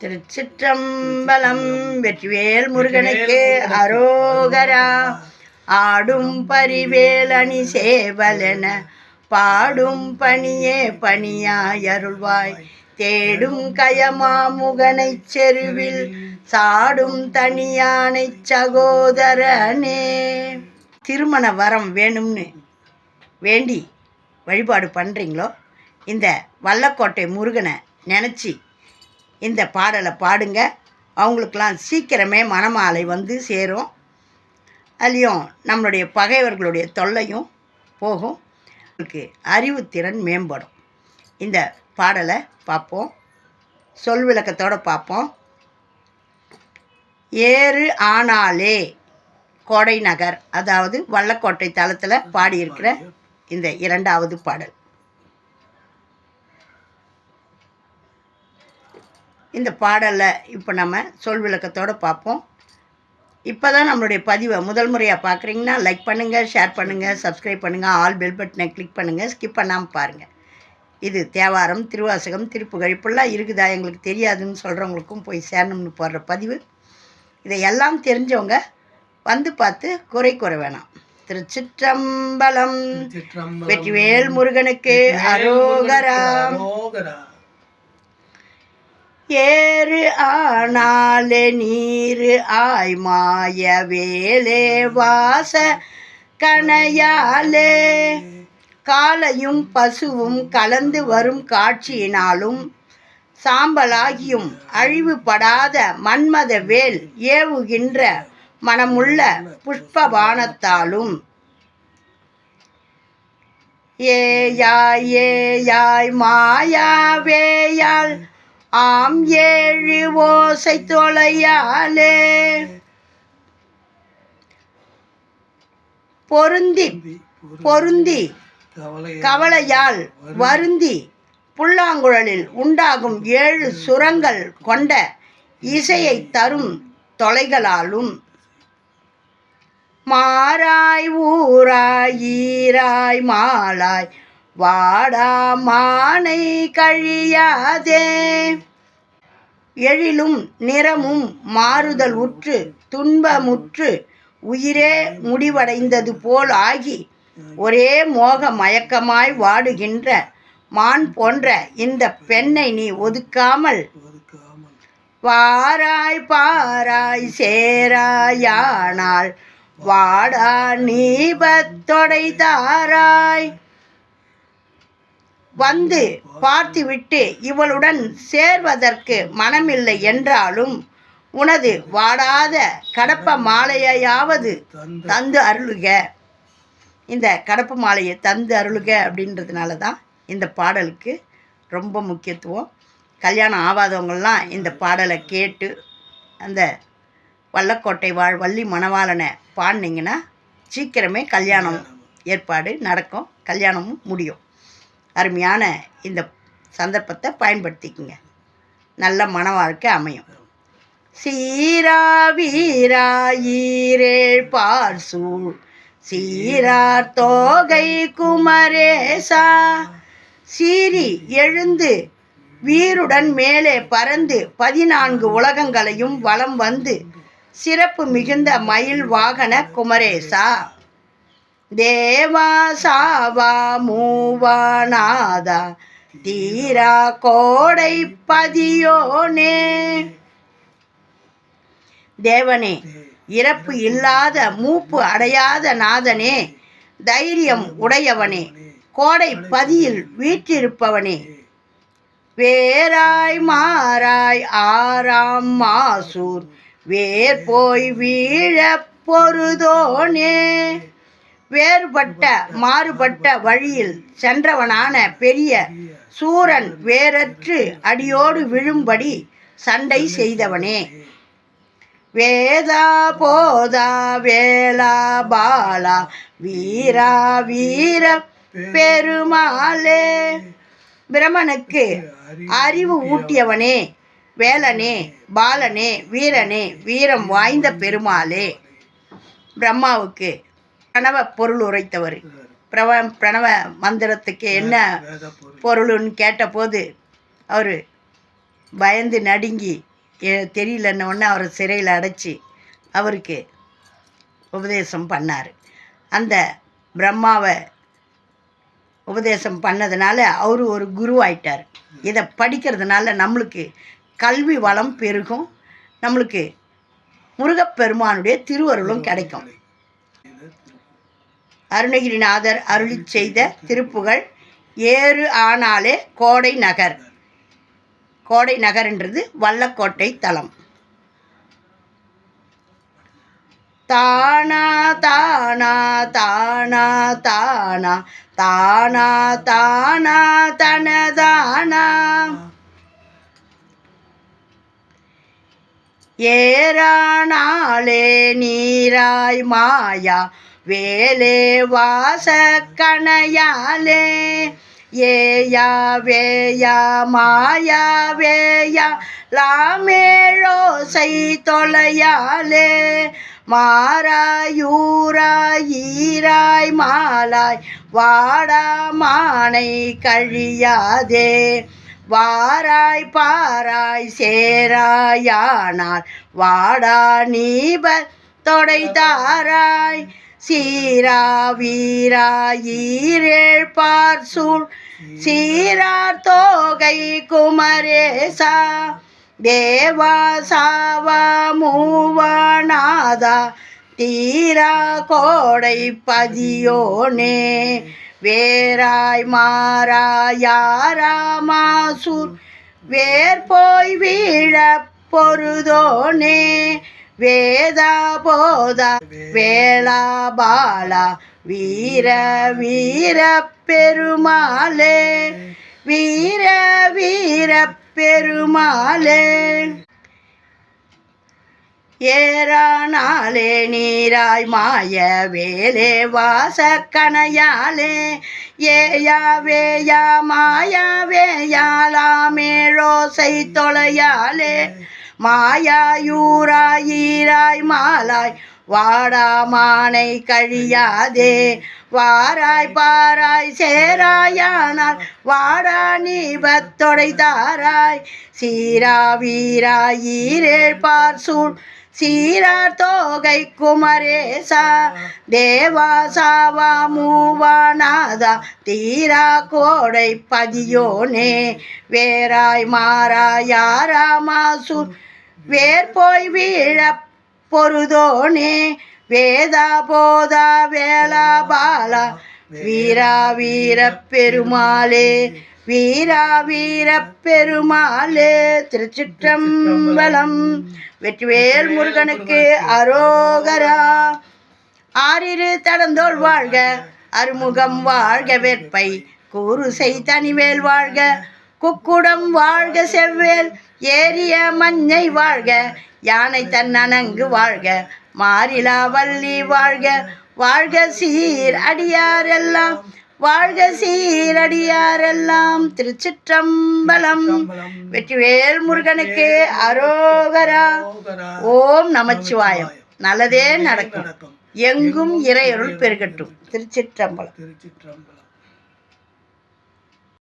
திருச்சிற்றம்பலம் வெற்றிவேல் முருகனுக்கு அரோகரா. ஆடும் பரிவேல் அணி சேவலென பாடும் பணியே பணியாய் அருள்வாய் தேடும் கயமா முகனைச் செருவில் சாடும் தனியானைச் சகோதரனே. திருமண வரம் வேணும்னு வேண்டி வழிபாடு பண்ணுறீங்களோ இந்த வல்லக்கோட்டை முருகனை நினச்சி இந்த பாடலை பாடுங்க. அவங்களுக்கெல்லாம் சீக்கிரமே மணமாலை வந்து சேரும். அதுலேயும் நம்மளுடைய பகைவர்களுடைய தொல்லையும் போகும். அவங்களுக்கு அறிவுத்திறன் மேம்படும். இந்த பாடலை பார்ப்போம். சொல் விளக்கத்தோடு பார்ப்போம். ஏறு ஆனாலே கோடை நகர் அதாவது வல்லக்கோட்டை தளத்தில் பாடியிருக்கிற இந்த இரண்டாவது பாடல். இந்த பாடலில் இப்போ நம்ம சொல் விளக்கத்தோடு பார்ப்போம். இப்போ தான் நம்மளுடைய பதிவை முதல் முறையாக பார்க்குறீங்கன்னா லைக் பண்ணுங்கள் ஷேர் பண்ணுங்கள் சப்ஸ்கிரைப் பண்ணுங்கள் ஆல் பெல் பட்டனை கிளிக் பண்ணுங்கள் ஸ்கிப் பண்ணாமல் பாருங்கள் இது தேவாரம் திருவாசகம் திருப்புகழ் இப்படிலாம் இருக்குதா எங்களுக்கு தெரியாதுன்னு சொல்கிறவங்களுக்கும் போய் சேரணும்னு போடுற பதிவு. இதை எல்லாம் தெரிஞ்சவங்க வந்து பார்த்து குறை கூற வேணாம். திருச்சிற்றம்பலம் வெற்றிவேல் முருகனுக்கு அரோகரா. ஏறு ஆனாலே நீரு ஆய் மாய வேலே வாச கணையாலே. காலையும் பசுவும் கலந்து வரும் காட்சியினாலும் சாம்பலாகியும் அழிவுபடாத மன்மத வேல் ஏவுகின்ற மனமுள்ள புஷ்பபானத்தாலும். ஏயாய் ஏயாய் மாயாவேயால் ஆம் ஏழு ஓசை தொலையாலே. பொருந்தி பொருந்தி கவலையால் வருந்தி. புல்லாங்குழலில் உண்டாகும் ஏழு சுரங்கள் கொண்ட இசையை தரும் தொலைகளாலும். மாறாய் ஊராய் ஈராய் மாலாய் வாடா மானை கழியாதே. எழிலும் நிறமும் மாறுதல் உற்று துன்பமுற்று உயிரே முடிவடைந்தது போல் ஆகி ஒரே மோக மயக்கமாய் வாடுகின்ற மான் போன்ற இந்த பெண்ணை நீ ஒதுக்காமல் வாராய் பாராய் சேராயானால் வாடா நீபத்தொடை தாராய் வந்து பார்த்துவிட்டு இவளுடன் சேர்வதற்கு மனமில்லை என்றாலும் உனது வாடாத கடப்ப மாலையாவது தந்து அருளுக. இந்த கடப்ப மாலையை தந்து அருளுக அப்படின்றதுனால தான் இந்த பாடலுக்கு ரொம்ப முக்கியத்துவம். கல்யாணம் ஆகாதவங்கள்லாம் இந்த பாடலை கேட்டு அந்த வல்லக்கோட்டை வாழ் வள்ளி மணவாளனை பாடினீங்கன்னா சீக்கிரமே கல்யாணம் ஏற்பாடு நடக்கும் கல்யாணமும் முடியும். அருமையான இந்த சந்தர்ப்பத்தை பயன்படுத்திக்கங்க. நல்ல மன வாழ்க்கை அமையும். சீரா வீரா ஈரேழ் பார் சூழ். சீரார் தோகை குமரேசா. சீரி எழுந்து வீருடன் மேலே பறந்து பதினான்கு உலகங்களையும் வலம் வந்து சிறப்பு மிகுந்த மயில் வாகன குமரேசா. தேவா சாவா மூவானாதா தீரா கோடை பதியோனே தேவனே இறப்பு இல்லாத மூப்பு அடையாத நாதனே தைரியம் உடையவனே கோடை பதியில் வீற்றிருப்பவனே. வேராய் மாறாய் ஆறாம் மாசூர் வேர் போய் வீழ பொருதோனே. வேறுபட்ட மாறுபட்ட வழியில் சென்றவனான பெரிய சூரன் வேறற்று அடியோடு விழும்படி சண்டை செய்தவனே. வேதா போதா வேளா பாலா வீரா வீர பெருமாளே. பிரமனுக்கு அறிவு ஊட்டியவனே வேலனே பாலனே வீரனே வீரம் வாய்ந்த பெருமாளே. பிரம்மாவுக்கு பிரணவ பொருள் உரைத்தவர். பிரவ பிரணவ மந்திரத்துக்கு என்ன பொருள்னு கேட்டபோது அவர் பயந்து நடுங்கி எ- தெரியலன்ன உடனே அவரை சிறையில் அடைச்சி அவருக்கு உபதேசம் பண்ணார். அந்த பிரம்மாவை உபதேசம் பண்ணதுனால அவர் ஒரு குரு ஆயிட்டார். இதை படிக்கிறதுனால நம்மளுக்கு கல்வி வளம் பெருகும். நம்மளுக்கு முருகப்பெருமானுடைய திருவருளும் கிடைக்கும். அருணகிரிநாதர் அருளி செய்த திருப்புகழ் ஏறு ஆனாலே கோடை நகர். கோடை நகர்ன்றது வல்லக்கோட்டை தலம். தானா தானா தானா தானா தானா தானா தனதானா. ஏறானாலே நீராய் மாயா வேலே வாச கணையாலே ஏயா வேயா மாயா வேயா லாமேழோசை தொலையாலே மாறாயூராய் ஈராய் மாலாய் வாடா மானை கழியாதே. வாராய் பாராய் சேராயானால் வாடா நீபர் தொடைதாராய் சீரா வீரா ஈரேழ்பார் சூழ். சீரார் தோகை குமரேசா. தேவா சாவா மூவநாதா தீரா கோடை பதியோனே. வேராய் மாறா மாறாயாராமாசூர் வேர் போய் வீழ பொருதோனே. வேதா போதா வேளா பாலா வீர வீர பெருமாளே வீர வீர பெருமாளே. ஏறானாலே நீராய் மாய வேலே வாசக்கணையாலே ஏயா வேயா மாயா வேயாலாமேழோசை தொலையாலே மாயாயூராய் ஈராய் மாலாய் வாடாமானை கழியாதே. வாராய் பாராய் சேராயானால் வாடா நீபத்தொடை தாராய் சீரா வீராய் ஈரேழ் பார் சூழ் சீரார் தோகை குமரேசா. தேவா சாவா மூவானாதா தீரா கோடை பதியோனே. வேராய் யாரா மாசூர் போய் வீழ பொருதோனே வேதா போதா வேளா பாலா வீரா வீர பெருமாளே வீரா வீர பெருமாளே திருச்சிற்றம்பலம். வெற்றிவேல் முருகனுக்கு அரோகரா. ஆறிரு தடந்தோள் வாழ்க அருமுகம் வாழ்க வேட்பை. கூறுசை தனிவேல் வாழ்க குக்குடம் வாழ்க செவ்வேல். ஏரிய மஞ்சை வாழ்க யானை தன்னனங்கு வாழ்க மாறிலா வள்ளி வாழ்க. வாழ்க சீர் அடியாரெல்லாம் வாழ்க சீரடியாரெல்லாம் திருச்சிற்றம்பலம் வெற்றிவேல் முருகனுக்கு அரோகரா. ஓம் நமச்சிவாயம். நல்லதே நடக்கும். எங்கும் இறையருள் பெருகட்டும். திருச்சிற்றம்பலம். திருச்சிற்றம்பலம்.